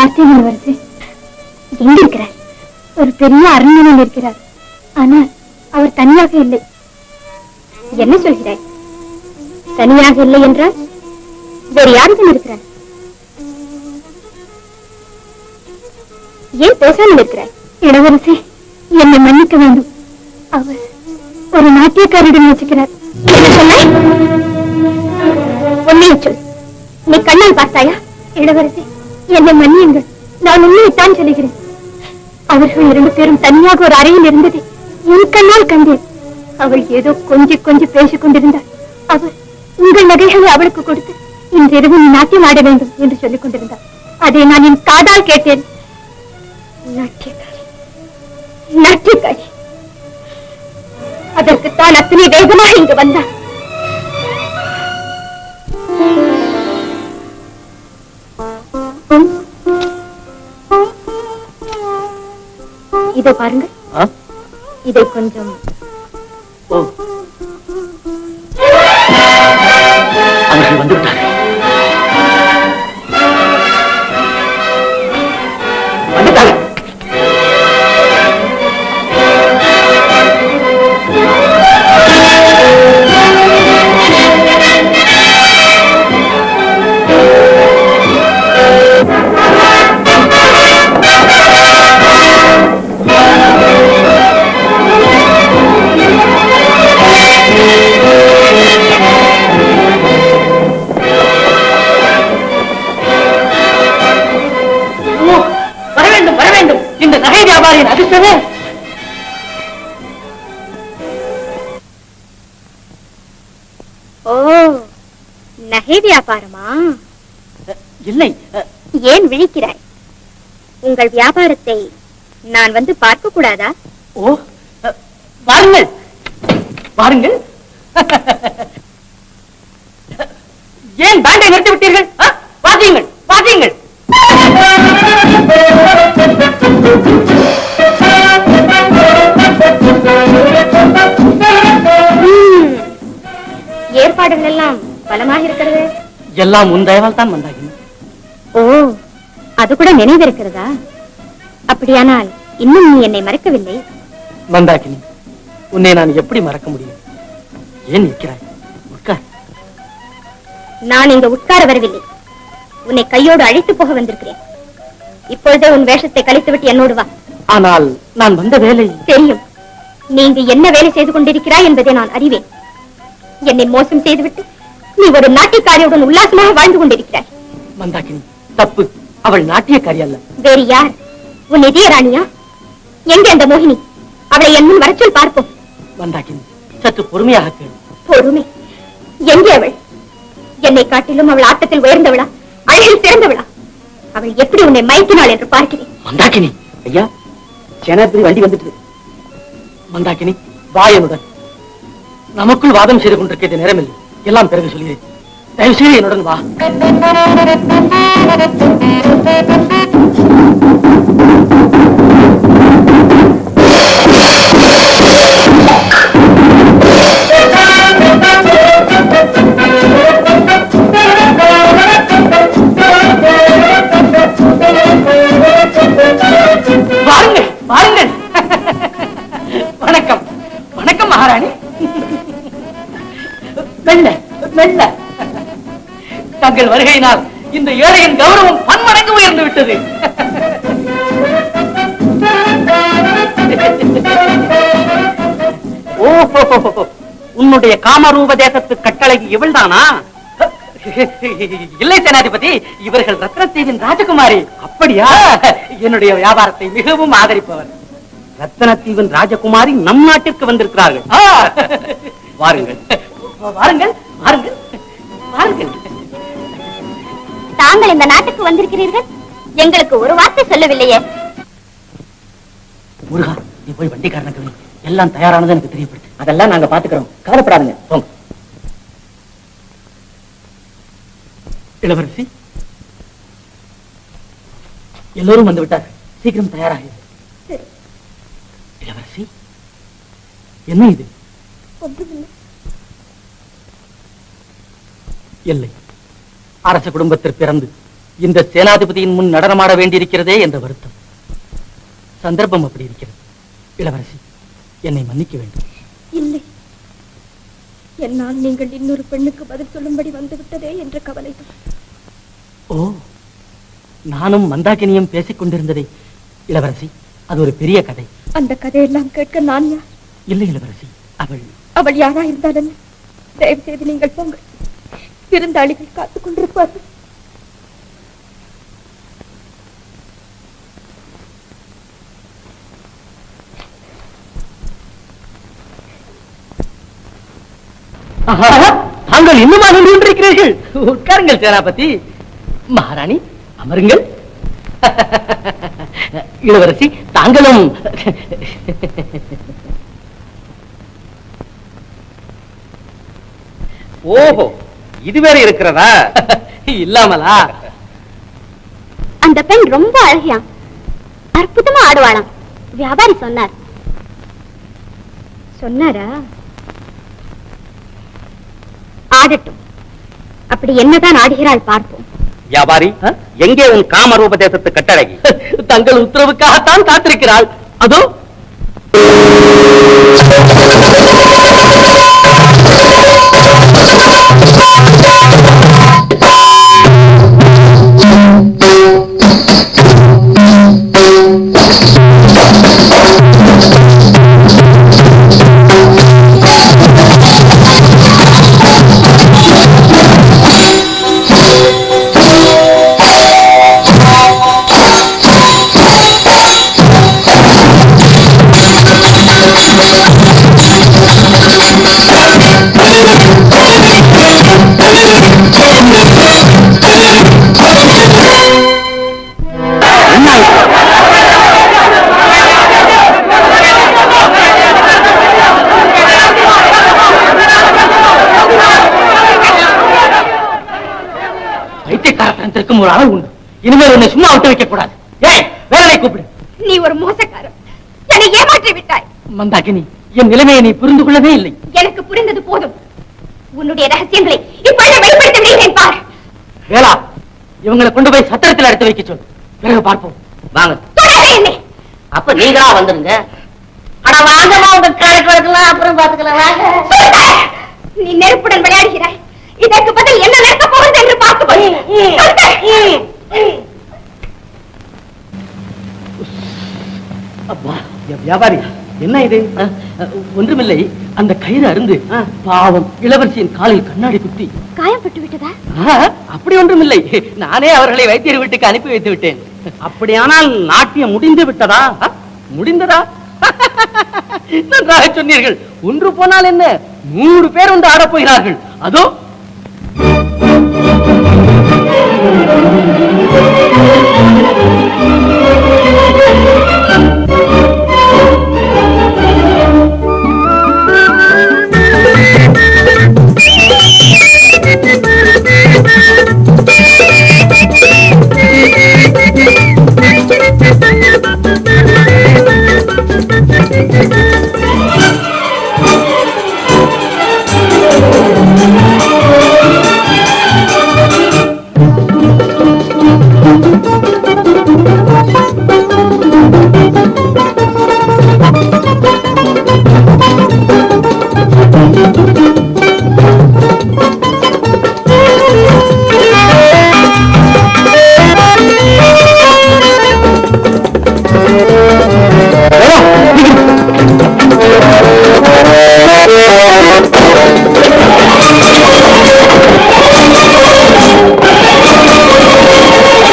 பார்த்தேன் இளவரசி எங்க இருக்கிறார்? ஒரு பெரிய அரண்மனையில் இருக்கிறார். ஆனால் அவர் தனியாக இல்லை. என்ன சொல்கிறாய்? தனியாக இல்லை என்றால் வேறு யாருடன் இருக்கிறார்? ஏன் பேசாமல் இருக்கிறாய் இளவரசி என்னை மன்னிக்க வேண்டும். அவர் ஒரு என்ன சொன்னாய்? உண்மையை சொல். நீ கண்ணால் பார்த்தாயா இளவரசி? என்னை மன்னியுங்கள். நான் உண்மையைத்தான் சொல்லுகிறேன். அவர்கள் இரண்டு பேரும் தனியாக ஒரு அறையில் இருந்ததை என் கண்ணால் கண்டேன். அவள் ஏதோ கொஞ்சி கொஞ்சி பேசிக் கொண்டிருந்தாள். அவர் உங்கள் நகைகளை அவளுக்கு கொடுத்து இன்றிரவு நீ நாட்டியம் ஆட வேண்டும் என்று சொல்லிக் கொண்டிருந்தார். அதை நான் என் காதால் கேட்டேன். நாட்டியக்காரி நாட்டியக்காரி. அதற்குத்தான் அத்தனை வேகமாக இங்கு வந்தான். இதோ பாருங்க? இதை கொஞ்சம் அவர்கள் வந்து நகை வியாபாரமா? இல்லை. ஏன் விழிக்கிறாய்? உங்கள் வியாபாரத்தை நான் வந்து பார்க்க கூடாதா? ஓ வாருங்கள். வாருங்கள். ஏன் பேண்டை நிறுத்தி விட்டீர்கள்? எல்லாம் உன் தயவால் தான் வந்தாகின ஓ அது கூட நினைவிருக்கிறதா? அப்படியானால் இன்னும் நீ என்னை மறக்கவில்லை? மந்தாகினி உன்னை நான் எப்படி மறக்க முடியும்? ஏன் நிற்கிறாய்? உட்கார். நான் இங்க உட்கார வரவில்லை. உன்னை கையோடு அழைத்து போக வந்திருக்கிறேன். இப்பொழுதே உன் வேஷத்தை கழித்துவிட்டு என்னோடு வா. ஆனால் நான் வந்த வேலை தெரியும். நீ இங்கு என்ன வேலை செய்து கொண்டிருக்கிறாய் என்பதை நான் அறிவேன். என்னை மோசம் செய்துவிட்டு நீ ஒரு நாட்டியக்காரியுடன் உல்லாசமாக வாழ்ந்து கொண்டிருக்கிறாய். மந்தாகினி தப்பு அவள் நாட்டியக்காரி அல்ல. வேறு யார்? உன் இதய ராணியா எங்க அந்த மோகினி? அவளை என் முன் வரச்சொல் பார்ப்போம். மந்தாகினி சற்று பொறுமையாக கேள். பொறுமை. எங்கே அவள்? என்னை காட்டிலும் அவள் ஆட்டத்தில் உயர்ந்தவளா? அழகில் சிறந்தவளா? அவள் எப்படி உன்னை மயக்கினாள் என்று பார்க்கிறேன். மந்தாகினி ஐயா சேனாதிபதி வண்டி வந்துட்டு மந்தாகினி வாயனுடன் நமக்குள் வாதம் செய்து கொண்டிருக்கிறது நேரமில்லை. எல்லாம் பிறகு சொல்கிறேன். தயவு செய்து என்னுடன் வா. தங்கள் வருகையினால் இந்த ஏழையின் கௌரவம் பன்மடங்கு உயர்ந்து விட்டது. ஓஹோ உன்னுடைய காமரூப தேசத்து கட்டளைக்கு இவள்தானா? இல்லை சேனாதிபதி இவர்கள் ரத்னத்தீவின் ராஜகுமாரி. அப்படியா? என்னுடைய வியாபாரத்தை மிகவும் ஆதரிப்பவர். ரத்னத்தீவின் ராஜகுமாரி நம் நாட்டிற்கு வந்திருக்கிறார்கள். வாருங்கள். வாருங்கள் வாருங்கள் வாருங்கள். தாங்கள் இந்த நாட்டுக்கு வந்திருக்கிறீர்கள்? எங்களுக்கு ஒரு வார்த்தை சொல்லவில்லையே. முருகா நீ போய் வண்டிக்காரனுக்கு வை. எல்லாம் தயாரானது எனக்கு தெரியப்படுத்து அதெல்லாம் நாங்க பாத்துக்கிறோம். கவலைப்படாதுங்க. போங்க. இளவரசி எல்லோரும் வந்து விட்டார். சீக்கிரம் தயாராக. இளவரசி என்ன இது? இல்லை. அரச குடும்பத்தில் பிறந்து இந்த சேனாதிபதியின் முன் நடனமாட வேண்டியிருக்கிறதே என்ற வருத்தம். சந்தர்ப்பம் அப்படி இருக்கிறது. இளவரசி என்னை மன்னிக்க வேண்டும். இல்லை. என்னால் நீங்கள் இன்னொரு பெண்ணுக்கு பதில் சொல்லும்படி வந்துவிட்டதே என்ற கவலை ஓ நானும் மந்தாகினியும் பேசிக் கொண்டிருந்ததை. இளவரசி அது ஒரு பெரிய கதை. அந்த கதையெல்லாம் கேட்க நான் யார்? இல்லை இளவரசி அவள் அவள் யாரா இருந்தால் என்ன? தயவு செய்து நீங்கள் போங்கள். விருந்தாளிகள் காத்துக் கொண்டிருப்பார்கள். தாங்கள் இன்னுமா நின்று கொண்டிருக்கிறீர்கள் உட்காருங்கள் சேனாபதி. மகாராணி அமருங்கள். இளவரசி தாங்களும். ஓஹோ இது வேற இருக்கிறதா? இல்லாமலா? அந்த பெண் ரொம்ப அழகியா அற்புதமா ஆடுவாளாம். வியாபாரி சொன்னார். சொன்னாரா? ஆடட்டும். அப்படி என்னதான் ஆடுகிறாள் பார்ப்போம். வியாபாரி? எங்கே உன் காமரூபதேசத்து கட்டழகி? தங்கள் உத்தரவுக்காகத்தான் காத்திருக்கிறாள். அதோ பைத்தியக்காரத்தனத்திற்கும் ஒரு அளவு உண்டு. இனிமேல் உன்னை சும்மா விட்டு வைக்க கூடாது ஏய் வேலை கூப்பிடு. நீ ஒரு மோசக்காரன். என்னை ஏமாற்றி விட்டாய். மந்தாகினி என் நிலைமையை நீ புரிந்து கொள்ளவே இல்லை. எனக்கு புரிந்தது போதும். உன்னுடைய ரகசியங்களை இப்பொழுது வெளிப்படுத்தி விடுகிறேன் பார். வேளா இவங்களை கொண்டு போய் சத்திரத்தில் எடுத்து வைக்க சொல் பிறகு பார்ப்போம். வாங்க. அப்ப நீங்களா வந்துருங்க. அட வாங்கம்மா உங்க கணக்கு வழக்கெல்லாம் அப்புறம் பாத்துக்கலாம் வாங்க! நீ நெருப்புடன் விளையாடுகிறாய். இதற்கு பதில் என்ன நடக்கப் வியாபாரி என்ன இது? ஒன்றுமில்லை. அந்த கயிறு அருந்து பாவம் இளவரசியின் காலில் கண்ணாடி குத்தி. காயப்பட்டு விட்டதா அப்படி ஒன்றுமில்லை. நானே அவர்களை வைத்தியர் வீட்டுக்கு அனுப்பி வைத்து விட்டேன் அப்படியானால் நாட்டியம் முடிந்து விட்டதா? முடிந்ததா? நன்றாக சொன்னீர்கள். ஒன்று போனால் என்ன? நூறு பேர் வந்து ஆடப் போகிறார்கள். அதோ Thank you. Come on!